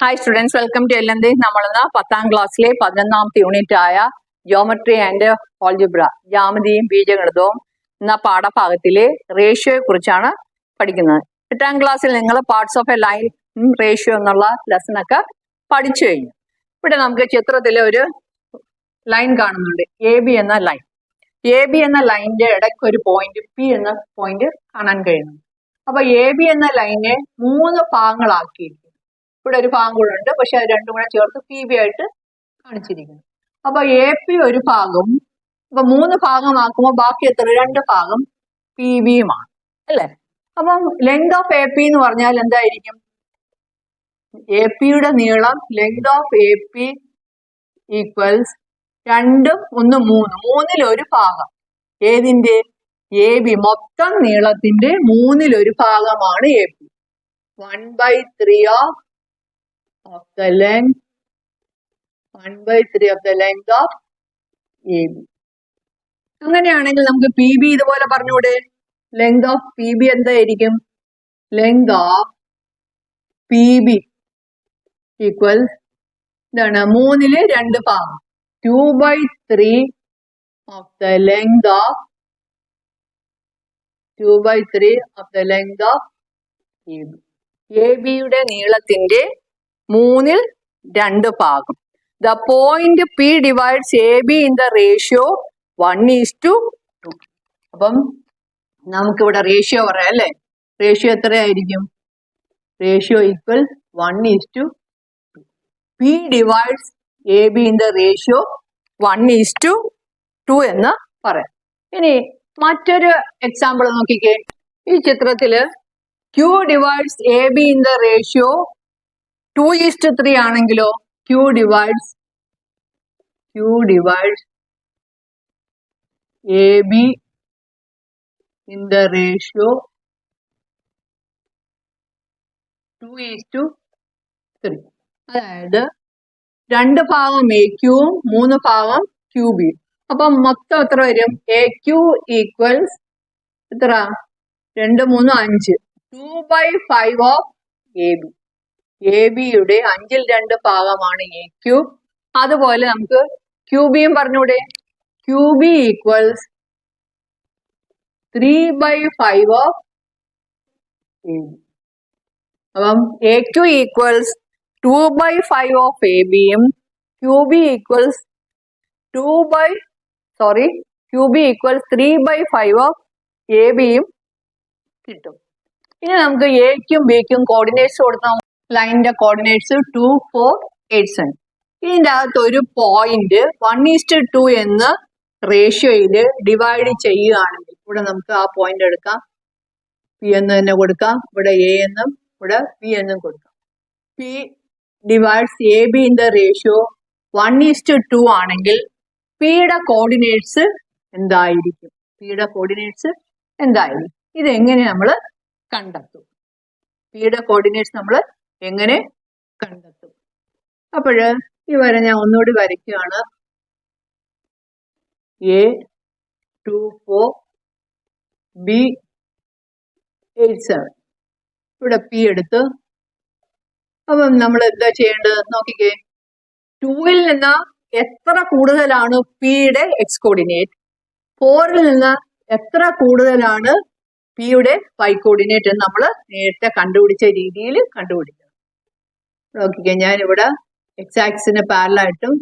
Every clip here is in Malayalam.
Hi students welcome to L എന്ത് നമ്മളിന്ന് പത്താം ക്ലാസ്സിലെ പതിനൊന്നാമത്തെ യൂണിറ്റ് ആയ ജോമെട്രി ആൻഡ് ഓൾജിബ്ര ജാമതിയും ബീജഗണിതവും എന്ന പാഠഭാഗത്തിലെ റേഷ്യോയെ കുറിച്ചാണ് പഠിക്കുന്നത്. എട്ടാം ക്ലാസ്സിൽ നിങ്ങൾ parts of a line ratio എന്നുള്ള ലെസൺ ഒക്കെ പഠിച്ചു കഴിഞ്ഞു. ഇവിടെ നമുക്ക് ചിത്രത്തിൽ ഒരു ലൈൻ കാണുന്നുണ്ട്. എ ബി എന്ന ലൈൻ എ ബി എന്ന ലൈനിന്റെ ഇടയ്ക്ക് ഒരു പോയിന്റ് പി എന്ന പോയിന്റ് കാണാൻ കഴിയുന്നു. അപ്പൊ എ ബി എന്ന ലൈനെ മൂന്ന് ഭാഗങ്ങളാക്കിയിരിക്കുന്നു. ഇവിടെ ഒരു ഭാഗം കൂടെ ഉണ്ട്. പക്ഷെ അത് രണ്ടും കൂടെ ചേർത്ത് പി ബി ആയിട്ട് കാണിച്ചിരിക്കുന്നു. അപ്പൊ എ പി ഒരു ഭാഗം. അപ്പൊ മൂന്ന് ഭാഗമാക്കുമ്പോൾ ബാക്കി എത്ര? രണ്ട് ഭാഗം പി ബിയുമാണ് അല്ലേ? അപ്പം ലെങ്ത് ഓഫ് എ പി എന്ന് പറഞ്ഞാൽ എന്തായിരിക്കും? എ പിയുടെ നീളം length of A P equals രണ്ടും ഒന്ന് മൂന്ന്. മൂന്നിൽ ഒരു ഭാഗം. ഏതിന്റെ എ ബി മൊത്തം നീളത്തിന്റെ മൂന്നിൽ ഒരു ഭാഗമാണ് A P one by three of of the length 1 by 3 of the length of AB. അങ്ങനെയാണെങ്കിൽ നമുക്ക് പി ബി ഇതുപോലെ പറഞ്ഞുകൂടെ ലെങ്ത് ഓഫ് പി ബി എന്തായിരിക്കും? Length of P B equal എന്താണ് മൂന്നിൽ രണ്ട് ഭാഗം. Two by three of the length of two by three of the length of A B A ബിയുടെ നീളത്തിന്റെ മൂന്നിൽ രണ്ട് ഭാഗം. The point P divides A B in the ratio one is to two അപ്പം നമുക്കിവിടെ റേഷ്യോ പറയാം അല്ലേ? റേഷ്യോ എത്രയായിരിക്കും? Ratio equal one is to P divides A B in the ratio one is to two എന്ന് പറയാം. ഇനി മറ്റൊരു എക്സാമ്പിൾ നോക്കിക്കേ. ഈ ചിത്രത്തിൽ Q divides A B in the ratio two is to three ആണെങ്കിലോ? Q divides Q divides A B in the ratio two is to three അതായത് രണ്ട് ഭാഗം എ ക്യൂവും മൂന്ന് ഭാഗം ക്യൂ ബി അപ്പം മൊത്തം എത്ര വരും? എ ക്യൂ ഈക്വൽസ് എത്ര? രണ്ട് മൂന്ന് അഞ്ച്. Two by five of A B A ബിയുടെ അഞ്ചിൽ രണ്ട് ഭാഗമാണ് എ ക്യൂ അതുപോലെ നമുക്ക് ക്യൂബിയും പറഞ്ഞൂടെ? Q B equals three by five of A B അപ്പം A Q equals two by five of A ബിയും Q B equals two by sorry Q B equals three by five of A ബിയും കിട്ടും. ഇനി നമുക്ക് എക്കും ബിക്കും കോർഡിനേറ്റ്സ് കൊടുത്താൽ ലൈനിന്റെ coordinates two four eight seven ഇതിന്റെ അകത്ത് ഒരു പോയിന്റ് വൺ ഈസ്റ്റ് ടു എന്ന് റേഷ്യോയിൽ ഡിവൈഡ് ചെയ്യുകയാണെങ്കിൽ ഇവിടെ നമുക്ക് ആ പോയിന്റ് എടുക്കാം. പി എന്ന് തന്നെ കൊടുക്കാം. ഇവിടെ എ എന്നും ഇവിടെ പി എന്നും കൊടുക്കാം. P divides A B in the ratio one is to two ആണെങ്കിൽ പിയുടെ കോർഡിനേറ്റ്സ് എന്തായിരിക്കും? പിയുടെ കോർഡിനേറ്റ്സ് എന്തായിരിക്കും? ഇതെങ്ങനെ നമ്മൾ കണ്ടെത്തും? പിയുടെ കോർഡിനേറ്റ്സ് നമ്മൾ എങ്ങനെ കണ്ടെത്തും? അപ്പോൾ ഈ വര ഞാൻ ഒന്നുകൂടി വരയ്ക്കുകയാണ്. A two four B eight seven ഇവിടെ പി എടുത്ത്. അപ്പം നമ്മൾ എന്താ ചെയ്യേണ്ടത്? നോക്കിക്കേ. ടൂവിൽ നിന്ന് എത്ര കൂടുതലാണ് പിയുടെ എക്സ് കോർഡിനേറ്റ് ഫോറിൽ നിന്ന് എത്ര കൂടുതലാണ് പിയുടെ വൈ കോർഡിനേറ്റ് നമ്മൾ നേരത്തെ കണ്ടുപിടിച്ച രീതിയിൽ കണ്ടുപിടിക്കണം നോക്കിക്കേ ഞാനിവിടെ എക്സ് ആക്സിന് പാരലായിട്ടും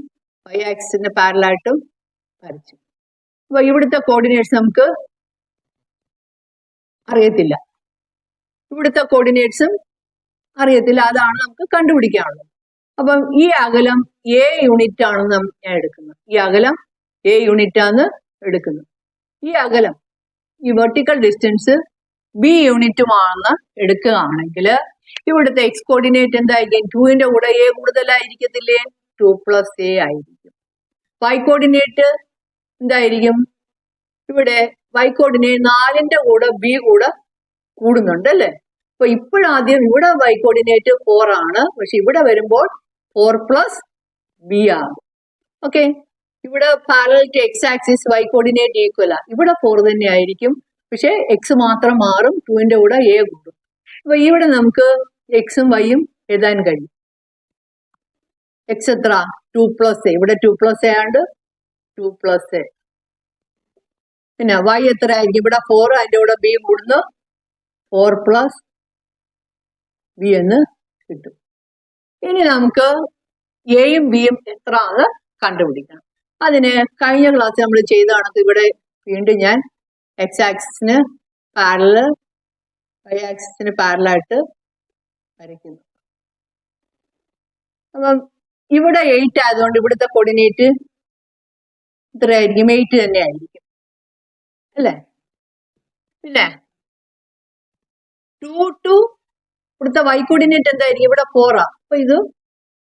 വൈ ആക്സിന് പാരലായിട്ടും വരച്ചു. അപ്പൊ ഇവിടുത്തെ കോർഡിനേറ്റ്സ് നമുക്ക് അറിയത്തില്ല. ഇവിടുത്തെ കോർഡിനേറ്റ്സും അറിയത്തില്ല. അതാണ് നമുക്ക് കണ്ടുപിടിക്കാനുള്ളത്. അപ്പം ഈ അകലം എ യൂണിറ്റ് ആണെന്ന് ഞാൻ എടുക്കുന്നത് ഈ അകലം എ യൂണിറ്റ് ആണ് എടുക്കുന്നത് ഈ അകലം ഈ വെർട്ടിക്കൽ ഡിസ്റ്റൻസ് ബി യൂണിറ്റുമാണെന്ന് എടുക്കുകയാണെങ്കിൽ ഇവിടുത്തെ എക്സ് കോർഡിനേറ്റ് എന്തായിരിക്കും? ടുവിന്റെ കൂടെ എ കൂടുതലായിരിക്കത്തില്ലേ? ടു പ്ലസ് എ ആയിരിക്കും. വൈ കോർഡിനേറ്റ് എന്തായിരിക്കും? ഇവിടെ വൈ കോർഡിനേറ്റ് നാലിന്റെ കൂടെ ബി കൂടെ കൂടുന്നുണ്ട് അല്ലേ? അപ്പൊ ഇപ്പോഴാദ്യം ഇവിടെ വൈ കോർഡിനേറ്റ് ഫോർ ആണ്. പക്ഷെ ഇവിടെ വരുമ്പോൾ ഫോർ പ്ലസ് ബി ആണ്. ഓക്കെ ഇവിടെ parallel to X axis Y coordinate equal ഇവിടെ ഫോർ തന്നെ ആയിരിക്കും പക്ഷെ എക്സ് മാത്രം മാറും. ടുവിന്റെ കൂടെ എ കൂടും. അപ്പൊ ഇവിടെ നമുക്ക് എക്സും വൈയും എഴുതാൻ കഴിയും. എക്സ് എത്ര? ടു പ്ലസ് എ ഇവിടെ two plus A and two plus A പിന്നെ വൈ എത്ര ആയിരിക്കും ഇവിടെ ഫോർ അതിന്റെ കൂടെ ബി കൂടുന്നു. ഫോർ പ്ലസ് ബി എന്ന് കിട്ടും. ഇനി നമുക്ക് എയും ബിയും എത്ര ആണ് കണ്ടുപിടിക്കണം. അതിന് കഴിഞ്ഞ ക്ലാസ് നമ്മൾ ചെയ്ത ഇവിടെ വീണ്ടും ഞാൻ എക്സ് ആക്സിന് പാരൽ വൈ ആക്സിന് പാരലായിട്ട് വരയ്ക്കുന്നു. അപ്പം ഇവിടെ എയ്റ്റ് ആയതുകൊണ്ട് ഇവിടുത്തെ കോർഡിനേറ്റ് ഇത്രയായിരിക്കും. എയ്റ്റ് തന്നെ ആയിരിക്കും അല്ലേ? പിന്നെ ടു ടു ഇവിടുത്തെ വൈ കോർഡിനേറ്റ് എന്തായിരിക്കും? ഇവിടെ ഫോറാ അപ്പൊ ഇത്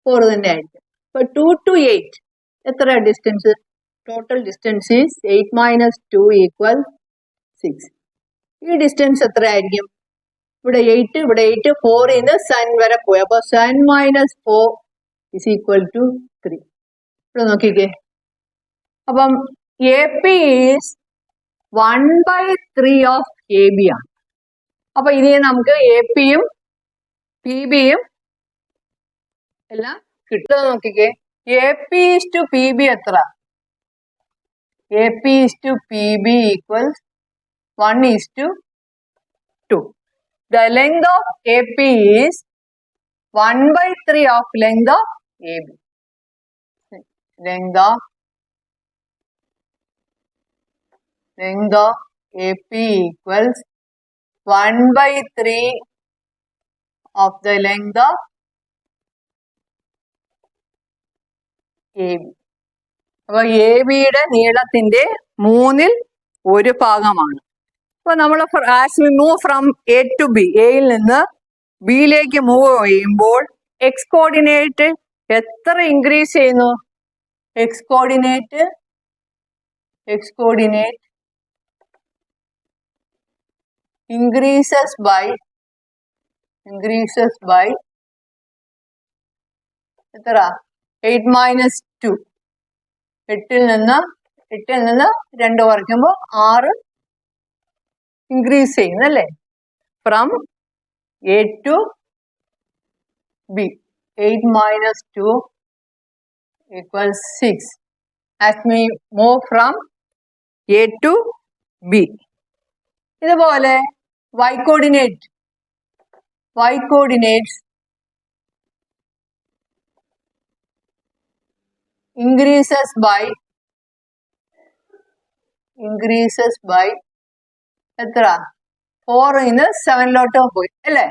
ഫോർ തന്നെ ആയിരിക്കും അപ്പൊ ടു ടു എയ്റ്റ് എത്ര distance total distance is eight minus two equal six ഈ ഡിസ്റ്റൻസ് എത്ര ആയിരിക്കും ഇവിടെ എയ്റ്റ് ഇവിടെ എയ്റ്റ് ഫോറിൽ നിന്ന് സൺ വരെ പോയി. അപ്പൊ sun minus four is equal to three ഇവിടെ നോക്കിക്കേ. അപ്പം A P is one by three of A B ആണ്. അപ്പൊ ഇനി നമുക്ക് എ പിയും പി ബിയും എല്ലാം കിട്ടുന്നത് നോക്കിക്കേ. A P is to P B എത്ര? A P is to P B equals one is to of A P is one by three of length of A B length of length of AP equals 1 by 3 of the length of AB. അപ്പോൾ എ ബിയുടെ നീളത്തിന്റെ മൂന്നിൽ ഒരു ഭാഗമാണ് അപ്പൊ നമ്മൾ as we move from A to B എയിൽ നിന്ന് ബിയിലേക്ക് മൂവ് ചെയ്യുമ്പോൾ എക്സ് കോർഡിനേറ്റ് എത്ര ഇൻക്രീസ് ചെയ്യുന്നു? X coordinate x coordinate increases by increases by എത്ര? എയ്റ്റ് മൈനസ് ടു എട്ടിൽ നിന്ന് എട്ടിൽ നിന്ന് രണ്ട് കുറയ്ക്കുമ്പോൾ ആറ് ഇൻക്രീസ് ചെയ്യുന്നു അല്ലേ from A to B eight minus two equal six as me move from A to B ഇതുപോലെ y coordinate y coordinates increases by increases by എത്ര ഫോർ ഇന്ന് സെവനിലോട്ട് പോയി അല്ലേ?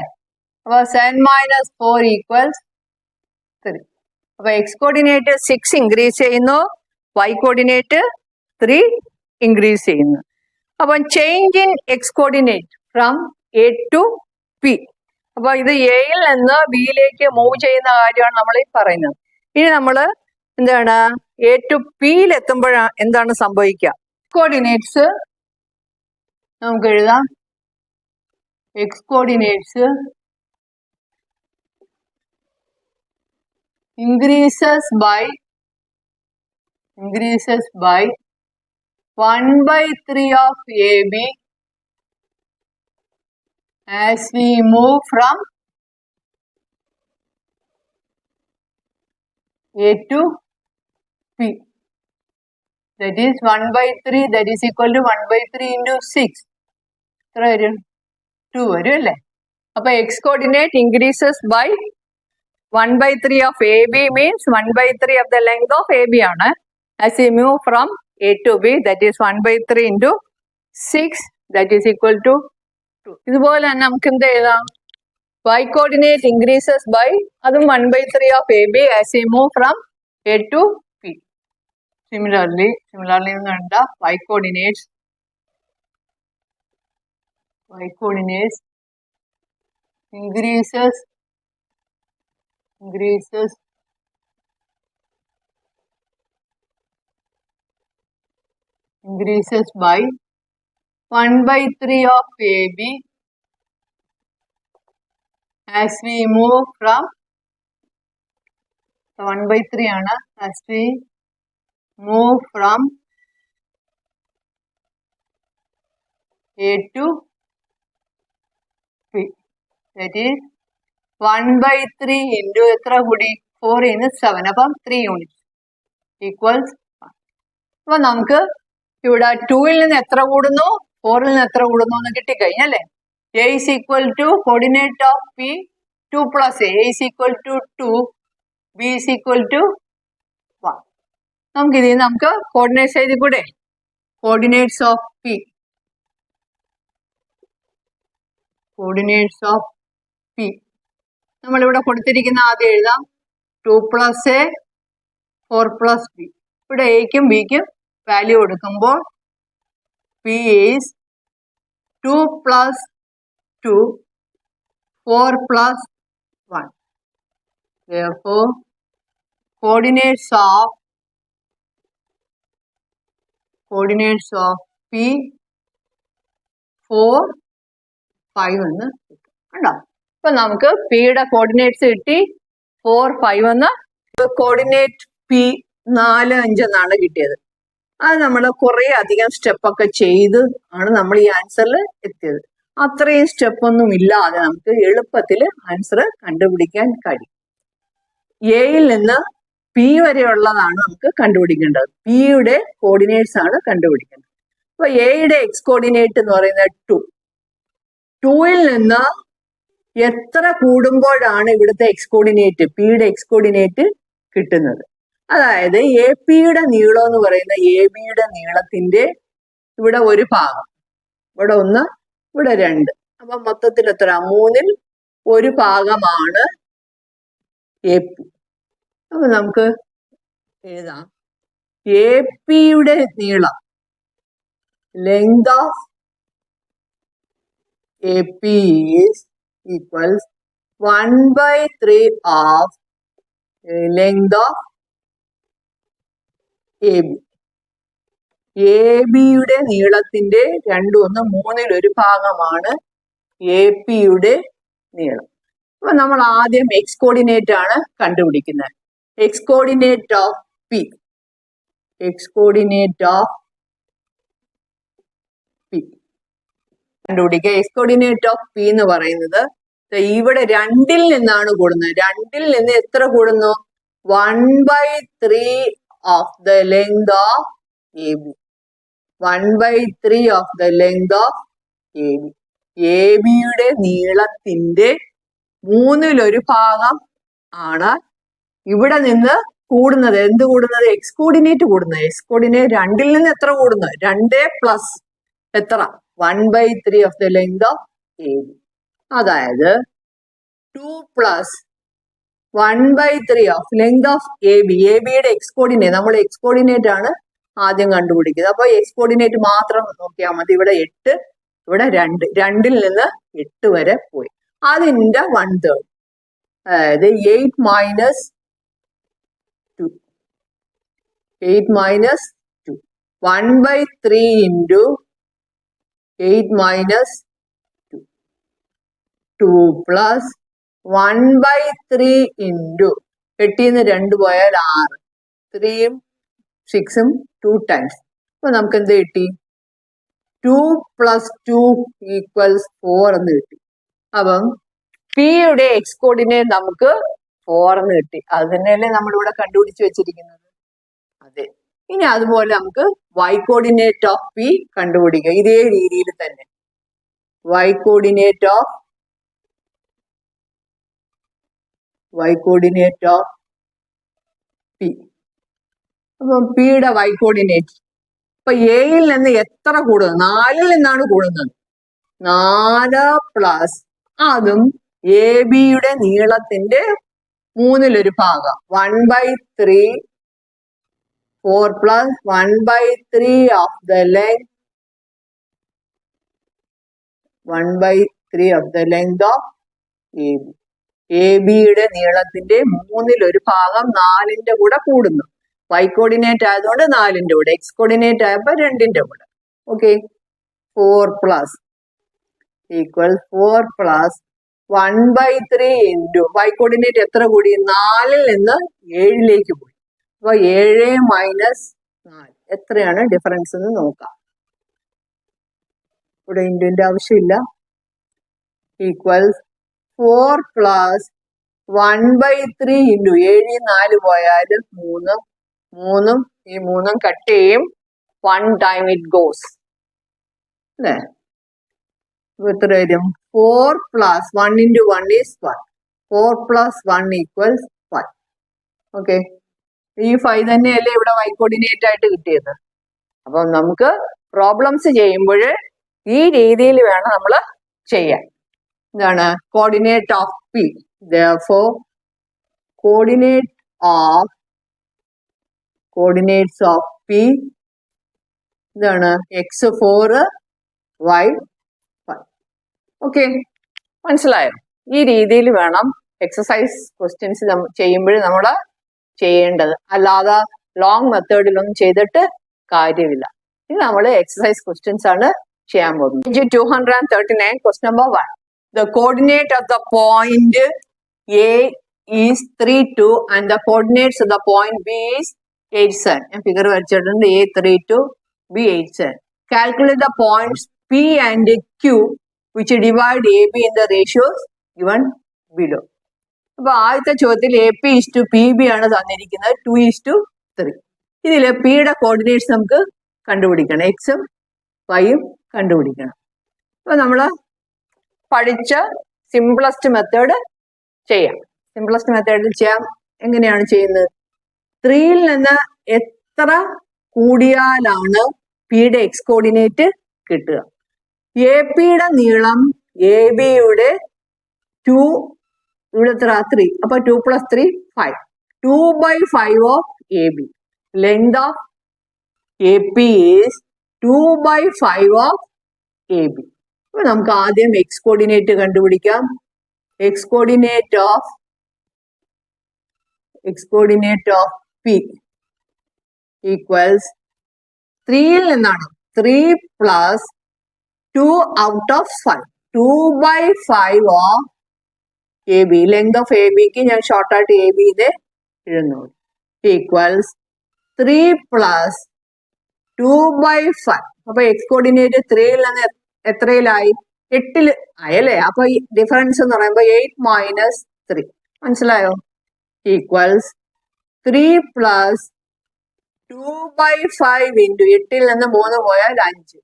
അപ്പൊ seven minus four equals three അപ്പൊ എക്സ് കോർഡിനേറ്റ് സിക്സ് ഇൻക്രീസ് ചെയ്യുന്നു വൈ കോർഡിനേറ്റ് ത്രീ ഇൻക്രീസ് ചെയ്യുന്നു. അപ്പം change in x coordinate from A to P അപ്പൊ ഇത് എയിൽ നിന്ന് ബിയിലേക്ക് മൂവ് ചെയ്യുന്ന കാര്യമാണ് നമ്മൾ ഈ പറയുന്നത്. ഇനി നമ്മൾ എന്താണ്? എ ടു പിയിൽ എത്തുമ്പോഴാണ് എന്താണ് സംഭവിക്കുക? Coordinates നമുക്ക് എഴുതാം x coordinates increases by increases by 1 by 3 of AB as we move from A to P. That is 1 by 3, that is equal to 1 by 3 into 6. എത്ര വരും? ടു വരും അല്ലേ? അപ്പൊ x coordinate increases by one by three of A B means one by three of the length of A B ആണ്. As you move from A to B that is one by three into six that is equal to two ഇതുപോലെ തന്നെ നമുക്ക് എന്ത് എഴുതാം? വൈ കോർഡിനേറ്റ് ഇൻക്രീസസ് ബൈ അതും one by three of A B as you move from A to P similarly similarly എന്ന് കണ്ട y coordinates y coordinates increases increases increases by 1 by 3 of AB as we move from so 1 by 3 ആണ്. As we move from A to 1 by 3 into എത്ര കൂടി? ഫോർ ഇന്ന് സെവൻ അപ്പം ത്രീ യൂണിറ്റ് ഈക്വൽസ് അപ്പൊ നമുക്ക് ഇവിടെ ടൂവിൽ നിന്ന് എത്ര കൂടുന്നു? ഫോറിൽ നിന്ന് എത്ര കൂടുന്നു എന്ന് കിട്ടിക്കഴിഞ്ഞല്ലേ A is equal to coordinate of P two plus A is equal to two B is equal to one നമുക്ക് ഇതിൽ നമുക്ക് കോർഡിനേറ്റ്സ് എഴുതി കൂടെ? Coordinates of P coordinates of P നമ്മളിവിടെ കൊടുത്തിരിക്കുന്ന ആദ്യം എഴുതാം. Two plus A four plus B ഇവിടെ എക്കും ബിക്കും വാല്യൂ കൊടുക്കുമ്പോൾ P is two plus two four plus one therefore coordinates of coordinates of p 4 5 എന്ന് കിട്ടും കണ്ടോ അപ്പൊ നമുക്ക് പിയുടെ കോർഡിനേറ്റ്സ് കിട്ടി. ഫോർ ഫൈവ് എന്ന്. കോർഡിനേറ്റ് പി നാല് അഞ്ച് എന്നാണ് കിട്ടിയത്. അത് നമ്മൾ കുറെ അധികം സ്റ്റെപ്പൊക്കെ ചെയ്ത് ആണ് നമ്മൾ ഈ ആൻസറിൽ എത്തിയത്. അത്രയും സ്റ്റെപ്പൊന്നും ഇല്ലാതെ നമുക്ക് എളുപ്പത്തിൽ ആൻസർ കണ്ടുപിടിക്കാൻ കഴിയും. എയിൽ നിന്ന് പി വരെയുള്ളതാണ് നമുക്ക് കണ്ടുപിടിക്കേണ്ടത്. പിയുടെ കോർഡിനേറ്റ്സ് ആണ് കണ്ടുപിടിക്കേണ്ടത്. അപ്പൊ എയുടെ എക്സ് കോർഡിനേറ്റ് എന്ന് പറയുന്നത് ടു ടൂയിൽ നിന്ന് എത്ര കൂടുമ്പോഴാണ് ഇവിടുത്തെ എക്സ് കോർഡിനേറ്റ് പിയുടെ എക്സ് കോർഡിനേറ്റ് കിട്ടുന്നത്? അതായത് എ പിയുടെ നീളം എന്ന് പറയുന്ന എ ബിയുടെ നീളത്തിന്റെ ഇവിടെ ഒരു ഭാഗം. ഇവിടെ ഒന്ന് ഇവിടെ രണ്ട്. അപ്പൊ മൊത്തത്തിൽ എത്ര മൂന്നിൽ ഒരു ഭാഗമാണ് എ പി അപ്പൊ നമുക്ക് എഴുതാം. എ പിയുടെ നീളം length of A P is equals one by three of length of A ബിയുടെ നീളത്തിന്റെ രണ്ടു ഒന്ന് മൂന്നിൽ ഒരു ഭാഗമാണ് എ പിയുടെ നീളം. അപ്പൊ നമ്മൾ ആദ്യം എക്സ് കോർഡിനേറ്റ് ആണ് കണ്ടുപിടിക്കുന്നത്. X coordinate of P x coordinate of P കണ്ടുപിടിക്കുക. എക്സ് കോർഡിനേറ്റ് ഓഫ് പി എന്ന് പറയുന്നത് ഇവിടെ രണ്ടിൽ നിന്നാണ് കൂടുന്നത്. രണ്ടിൽ നിന്ന് എത്ര കൂടുന്നു? One by three of the length of A B one by three of the length of A B A ബിയുടെ നീളത്തിന്റെ മൂന്നിലൊരു ഭാഗം ആണ് ഇവിടെ നിന്ന് കൂടുന്നത്. എന്ത് കൂടുന്നത്? എക്സ് കോർഡിനേറ്റ് കൂടുന്നത്. എക്സ് കോർഡിനേറ്റ് രണ്ടിൽ നിന്ന് എത്ര കൂടുന്നു? രണ്ട് പ്ലസ് എത്ര? One by three of the length of A B അതായത് two plus one by three of length of A B A ബിയുടെ എക്സ് കോർഡിനേറ്റ് നമ്മൾ എക്സ് കോർഡിനേറ്റ് ആണ് ആദ്യം കണ്ടുപിടിക്കുന്നത്. അപ്പൊ എക്സ് കോർഡിനേറ്റ് മാത്രം നോക്കിയാൽ മതി. ഇവിടെ എട്ട് ഇവിടെ രണ്ട് രണ്ടിൽ നിന്ന് എട്ട് വരെ പോയി. അതിന്റെ വൺ തേർഡ് അതായത് eight minus two eight minus two one by three into eight minus two plus one by three into എട്ടിന്ന് രണ്ട് പോയാൽ ആറ്. ത്രീയും സിക്സും ടു ടൈംസ്. അപ്പൊ നമുക്ക് എന്ത് കിട്ടി? Two plus two equals four എന്ന് കിട്ടി. അപ്പം പിയുടെ എക്സ് കോർഡിനേറ്റ് നമുക്ക് ഫോർ എന്ന് കിട്ടി. അത് തന്നെയല്ലേ നമ്മളിവിടെ കണ്ടുപിടിച്ച് വെച്ചിരിക്കുന്നത്? അതെ. ഇനി അതുപോലെ നമുക്ക് വൈ കോർഡിനേറ്റ് ഓഫ് പി കണ്ടുപിടിക്കുക ഇതേ രീതിയിൽ തന്നെ. Y coordinate of y coordinate of P അപ്പം പിയുടെ വൈ കോർഡിനേറ്റ് ഇപ്പൊ എയിൽ നിന്ന് എത്ര കൂടുന്നു? നാലിൽ നിന്നാണ് കൂടുന്നത്. നാല് പ്ലസ് അതും എ ബിയുടെ നീളത്തിന്റെ മൂന്നിലൊരു ഭാഗം. One by three four plus one by three of the length one by three of the length of A B A ബിയുടെ നീളത്തിന്റെ മൂന്നിൽ ഒരു ഭാഗം നാലിന്റെ കൂടെ കൂടുന്നു. വൈ കോർഡിനേറ്റ് ആയതുകൊണ്ട് നാലിന്റെ കൂടെ എക്സ് കോർഡിനേറ്റ് ആയപ്പോ രണ്ടിന്റെ കൂടെ. Okay four plus equal four plus one by three into y coordinate എത്ര കൂടി? നാലിൽ നിന്ന് ഏഴിലേക്ക് പോയി. അപ്പൊ ഏഴ് മൈനസ് നാല്. എത്രയാണ് ഡിഫറൻസ് എന്ന് നോക്കാം. ഇവിടെ ഇൻഡിന്റെ ആവശ്യമില്ല. Equal four plus one by three into ഏഴ് നാല് പോയാൽ മൂന്ന് മൂന്നും ഈ മൂന്നും കട്ട് ചെയ്യും. വൺ ടൈം ഇറ്റ് ഗോസ് അല്ലേ? എത്ര വരും four plus one into one is one four plus one equals one okay ഈ ഫൈവ് തന്നെയല്ലേ ഇവിടെ വൈ കോർഡിനേറ്റ് ആയിട്ട് കിട്ടിയത്? അപ്പം നമുക്ക് പ്രോബ്ലംസ് ചെയ്യുമ്പോൾ ഈ രീതിയിൽ വേണം നമ്മൾ ചെയ്യാൻ. എന്താണ് coordinate of P four coordinate of coordinates of P എന്താണ് x four y five okay മനസ്സിലായോ? ഈ രീതിയിൽ വേണം എക്സസൈസ് ക്വസ്റ്റ്യൻസ് ചെയ്യുമ്പോൾ നമ്മൾ ചെയ്യേണ്ടത്. അല്ലാതെ ലോങ് മെത്തേഡിലൊന്നും ചെയ്തിട്ട് കാര്യമില്ല. ഇനി നമ്മൾ എക്സസൈസ് ക്വസ്റ്റ്യൻസ് ആണ് ചെയ്യാൻ പോകുന്നത്. Two hundred and thirty nine quest number one the coordinate of the point A is three two and the coordinates of the point B is eight seven ഞാൻ ഫിഗർ വരച്ചിട്ടുണ്ട്. A three two B eight seven calculate the points P and Q divide A B in the ratios given below അപ്പൊ ആദ്യത്തെ ചോദ്യത്തിൽ A P is to P B ആണ് തന്നിരിക്കുന്നത്. ടു ഇസ് ടു ത്രീ ഇതിൽ പിയുടെ കോർഡിനേറ്റ്സ് നമുക്ക് കണ്ടുപിടിക്കണം. എക്സും വൈയും കണ്ടുപിടിക്കണം. അപ്പൊ നമ്മൾ പഠിച്ച സിംപ്ലസ്റ്റ് മെത്തേഡ് ചെയ്യാം. സിംപ്ലസ്റ്റ് മെത്തേഡിൽ ചെയ്യാം. എങ്ങനെയാണ് ചെയ്യുന്നത്? ത്രീയിൽ നിന്ന് എത്ര കൂടിയാലാണ് പിയുടെ എക്സ് കോർഡിനേറ്റ് കിട്ടുക? എ പിയുടെ നീളം എ ബിയുടെ ടു ഇവിടെ ത്രീ അപ്പൊ two plus three five two by five of A B length of A P is two by five of A B അപ്പൊ നമുക്ക് ആദ്യം എക്സ് കോർഡിനേറ്റ് കണ്ടുപിടിക്കാം. X coordinate of x coordinate of P equals ത്രീയിൽ നിന്നാണ്. Three plus two out of five two by five of A B length of A ബിക്ക് ഞാൻ ഷോർട്ടായിട്ട് എ ബി ഇത് എഴുന്നൂറ് equals three plus two by five അപ്പൊ എക്സ് കോർഡിനേറ്റ് ത്രീയിൽ നിന്ന് എത്രയിലായി? എട്ടിൽ ആയല്ലേ അപ്പൊ ഈ ഡിഫറൻസ് എന്ന് പറയുമ്പോൾ എയ്റ്റ് മൈനസ് ത്രീ മനസ്സിലായോ? Equals three plus two by five into എട്ടിൽ നിന്ന് മൂന്ന് പോയാൽ അഞ്ച്.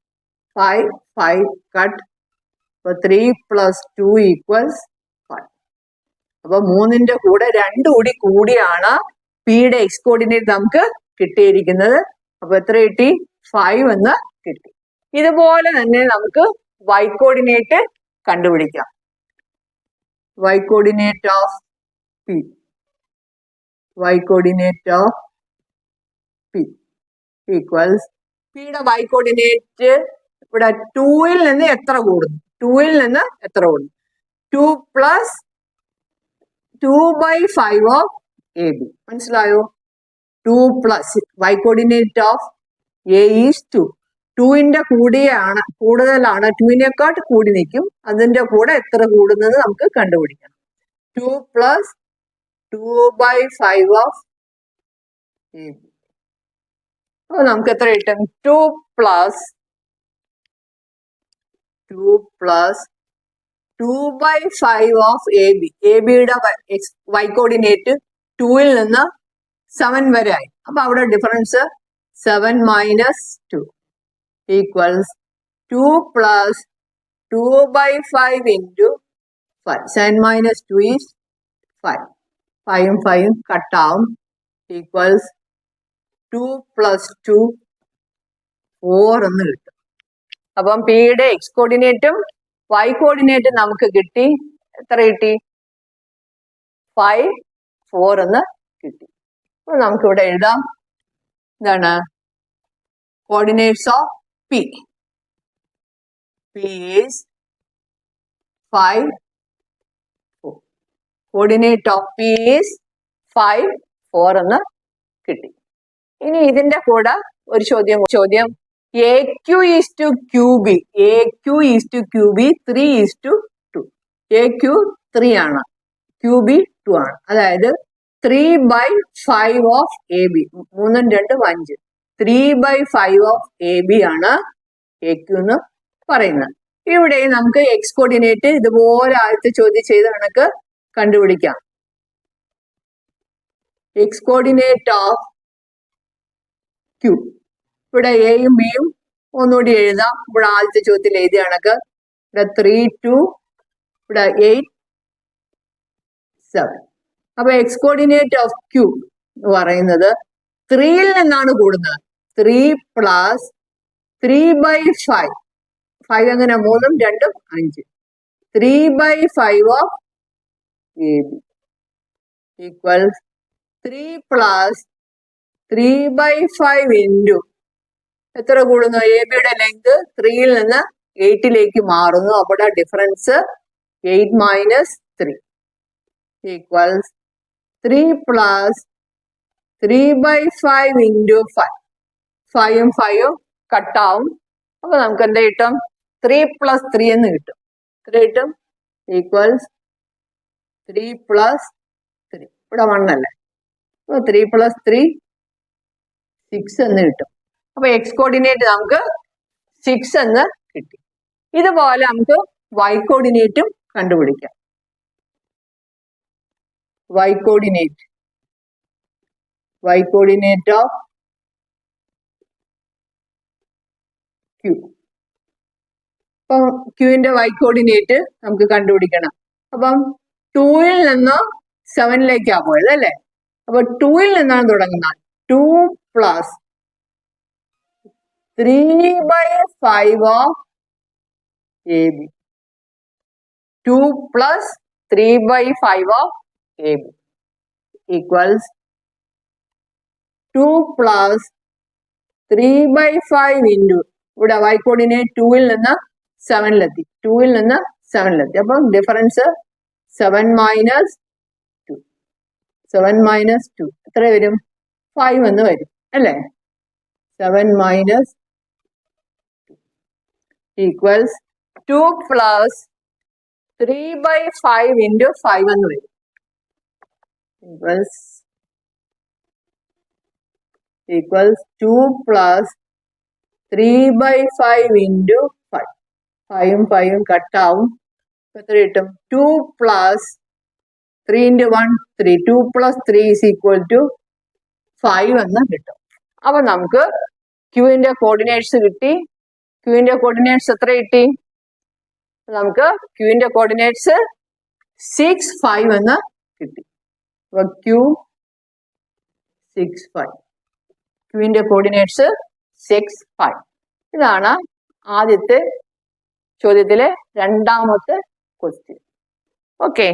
ഫൈവ് ഫൈവ് കട്ട് അപ്പൊ ത്രീ പ്ലസ് ടു ഈക്വൽസ് അപ്പൊ മൂന്നിന്റെ കൂടെ രണ്ടു കൂടി കൂടിയാണ് പിയുടെ എക്സ് കോർഡിനേറ്റ് നമുക്ക് കിട്ടിയിരിക്കുന്നത്. അപ്പൊ എത്ര കിട്ടി? ഫൈവ് എന്ന് കിട്ടി. ഇതുപോലെ തന്നെ നമുക്ക് വൈ കോർഡിനേറ്റ് കണ്ടുപിടിക്കാം. Y coordinate of P y coordinate of P equals പിയുടെ വൈ കോർഡിനേറ്റ് ഇവിടെ ടൂവിൽ നിന്ന് എത്ര കൂടുന്നു? ടൂവിൽ നിന്ന് എത്ര കൂടുന്നു? Two plus two by five of A B മനസ്സിലായോ? Two plus y coordinate of A is two ടുവിന്റെ കൂടിയാണ് കൂടുതലാണ് ടുവിനെക്കാട്ട് കൂടി നിൽക്കും. അതിന്റെ കൂടെ എത്ര കൂടുന്നത് നമുക്ക് കണ്ടുപിടിക്കണം two plus two by five of A B അപ്പൊ നമുക്ക് എത്ര കിട്ടും? Two plus two plus two by five of A B A ബിയുടെ വൈ കോർഡിനേറ്റ് ടൂവിൽ നിന്ന് സെവൻ വരെ ആയി. അപ്പൊ അവിടെ difference seven minus two equals two plus two by five into five seven minus two is five ഫൈവും ഫൈവും കട്ടാവും equals two plus two four എന്ന് കിട്ടും. അപ്പം പിയുടെ എക്സ് കോർഡിനേറ്റും വൈ കോർഡിനേറ്റ് നമുക്ക് കിട്ടി. എത്ര കിട്ടി? ഫൈവ് ഫോർ എന്ന് കിട്ടി. അപ്പൊ നമുക്ക് ഇവിടെ എഴുതാം. എന്താണ് coordinates of P P is five four coordinate of P is five four എന്ന് കിട്ടി. ഇനി ഇതിന്റെ കൂടെ ഒരു ചോദ്യം ചോദ്യം. A Q is to Q B A Q is to Q B three is to two A Q three ആണ്. ക്യൂ ബി ടു ആണ്. അതായത് three by five of A B മൂന്നും രണ്ടും അഞ്ച്. Three by five of A B ആണ് എ ക്യു എന്ന് പറയുന്നത്. ഇവിടെ നമുക്ക് എക്സ് കോർഡിനേറ്റ് ഇതുപോലെ ആദ്യത്തെ ചോദ്യം ചെയ്ത കണക്ക് കണ്ടുപിടിക്കാം. എക്സ് കോർഡിനേറ്റ് ഓഫ് ക്യൂ ഇവിടെ എയും ബിയും ഒന്നുകൂടി എഴുതാം. ഇവിടെ ആദ്യത്തെ ചോദ്യത്തിൽ എഴുതിയ കണക്ക്. ഇവിടെ ത്രീ ടു ഇവിടെ എയ്റ്റ് സെവൻ അപ്പൊ എക്സ് കോർഡിനേറ്റ് ഓഫ് ക്യൂ എന്ന് പറയുന്നത് ത്രീയിൽ നിന്നാണ് കൂടുന്നത്. Three plus three by five five എങ്ങനെ? മൂന്നും രണ്ടും അഞ്ച്. Three by five of A B equals three plus three by five into എത്ര കൂടുന്നു? എ ബിയുടെ ലെങ്ത് ത്രീയിൽ നിന്ന് എയ്റ്റിലേക്ക് മാറുന്നു. അവിടെ difference eight minus three equals three plus three by five into five ഫൈവും ഫൈവും കട്ടാവും അപ്പൊ നമുക്ക് എന്താ കിട്ടും? ത്രീ പ്ലസ് ത്രീ എന്ന് കിട്ടും. ത്രീ കിട്ടും? ഈക്വൽസ് ത്രീ പ്ലസ് ത്രീ ഇവിടെ വൺ അല്ലേ? അപ്പൊ ത്രീ പ്ലസ് ത്രീ സിക്സ് എന്ന് കിട്ടും. അപ്പൊ എക്സ് കോർഡിനേറ്റ് നമുക്ക് സിക്സ് എന്ന് കിട്ടി. ഇതുപോലെ നമുക്ക് വൈ കോർഡിനേറ്റും കണ്ടുപിടിക്കാം. Y coordinate y coordinate of Q അപ്പം ക്യൂവിന്റെ വൈ കോർഡിനേറ്റ് നമുക്ക് കണ്ടുപിടിക്കണം. അപ്പം ടൂയിൽ നിന്ന് സെവനിലേക്കാണ് പോയത് അല്ലേ? അപ്പൊ ടൂയിൽ നിന്നാണ് തുടങ്ങുന്നത്. Two plus three by five of A B two plus three by five of A B equals two plus three by ഇവിടെ വൈ കോർഡിനേറ്റ് ടൂവിൽ നിന്ന് സെവനിലെത്തി ടൂവിൽ നിന്ന് സെവനിലെത്തി അപ്പം difference seven minus two seven minus two എത്ര വരും? ഫൈവ് എന്ന് വരും. അല്ലേ? Seven minus equals two plus three by five into five എന്ന് വരും. Equals equals two plus three by five into five ഫൈവും ഫൈവും കട്ടാവും എത്ര കിട്ടും? Two plus three into one three two plus three is equal to five എന്ന് കിട്ടും. അപ്പൊ നമുക്ക് ക്യൂവിന്റെ കോർഡിനേറ്റ്സ് കിട്ടി. ക്യൂവിന്റെ കോർഡിനേറ്റ്സ് എത്ര കിട്ടി? നമുക്ക് ക്യൂവിന്റെ കോർഡിനേറ്റ്സ് സിക്സ് ഫൈവ് എന്ന് കിട്ടി. ക്യൂ സിക്സ് ഫൈവ് ക്യൂവിന്റെ കോർഡിനേറ്റ്സ് സിക്സ് ഫൈവ് ഇതാണ് ആദ്യത്തെ ചോദ്യത്തിലെ രണ്ടാമത്തെ ക്വസ്റ്റ്യൻ ഓക്കെ